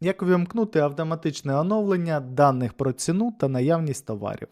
Як увімкнути автоматичне оновлення даних про ціну та наявність товарів.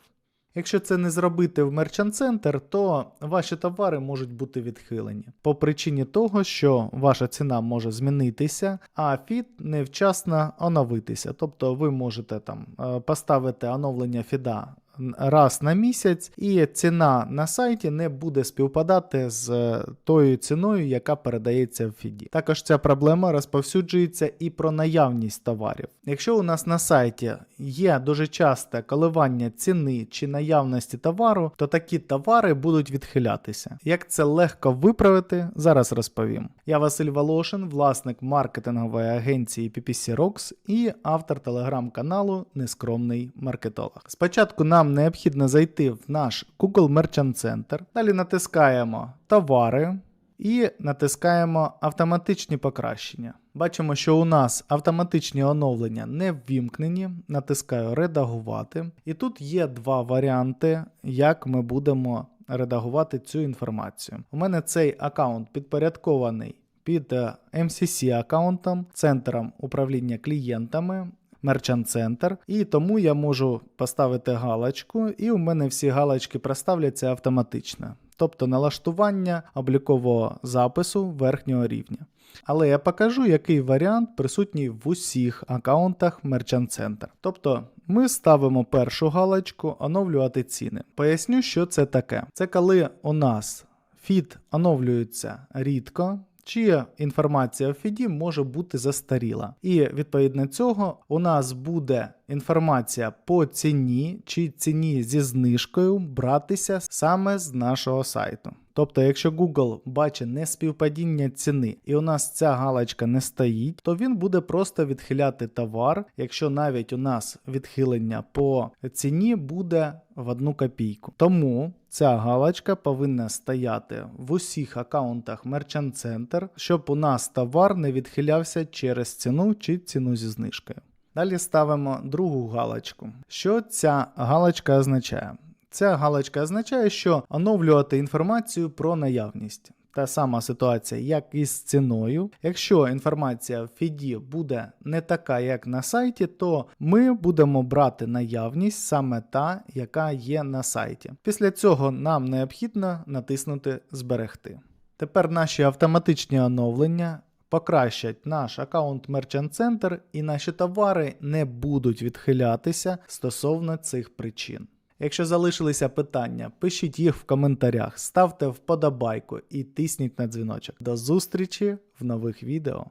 Якщо це не зробити в Merchant Center, то ваші товари можуть бути відхилені по причині того, що ваша ціна може змінитися, а фід невчасно оновитися. Тобто ви можете там е, поставити оновлення фіда раз на місяць, і ціна на сайті не буде співпадати з е, тою ціною, яка передається в фіді. Також ця проблема розповсюджується і про наявність товарів. Якщо у нас на сайті є дуже часте коливання ціни чи наявності товару, то такі товари будуть відхилятися. Як це легко виправити, зараз розповім. Я Василь Волошин, власник маркетингової агенції PPC Rocks і автор телеграм-каналу Нескромний маркетолог. Спочатку нам необхідно зайти в наш Google Merchant Center, далі натискаємо товари і натискаємо автоматичні покращення. Бачимо, що у нас автоматичні оновлення не ввімкнені. Натискаю редагувати. І тут є два варіанти, як ми будемо редагувати цю інформацію. У мене цей аккаунт підпорядкований під е, MCC аккаунтом, центром управління клієнтами. Merchant Center, і тому я можу поставити галочку, і у мене всі галочки проставляться автоматично, тобто налаштування облікового запису верхнього рівня. Але я покажу, який варіант присутній в усіх аккаунтах Merchant Center. Тобто ми ставимо першу галочку оновлювати ціни. Поясню, що це таке. Це коли у нас фід оновлюється рідко. Чия інформація в фіді може бути застаріла. І відповідно цього у нас буде інформація по ціні чи ціні зі знижкою братися саме з нашого сайту. Тобто, якщо Google бачить неспівпадіння ціни і у нас ця галочка не стоїть, то він буде просто відхиляти товар, якщо навіть у нас відхилення по ціні буде в одну копійку. Тому ця галочка повинна стояти в усіх аккаунтах Merchant Center, щоб у нас товар не відхилявся через ціну чи ціну зі знижкою. Далі ставимо другу галочку. Що ця галочка означає? Ця галочка означає, що оновлювати інформацію про наявність. Та сама ситуація, як і з ціною. Якщо інформація в фіді буде не така, як на сайті, то ми будемо брати наявність саме та, яка є на сайті. Після цього нам необхідно натиснути Зберегти. Тепер наші автоматичні оновлення покращать наш аккаунт Merchant Center і наші товари не будуть відхилятися стосовно цих причин. Якщо залишилися питання, пишіть їх в коментарях, ставте вподобайку і тисніть на дзвіночок. До зустрічі в нових відео.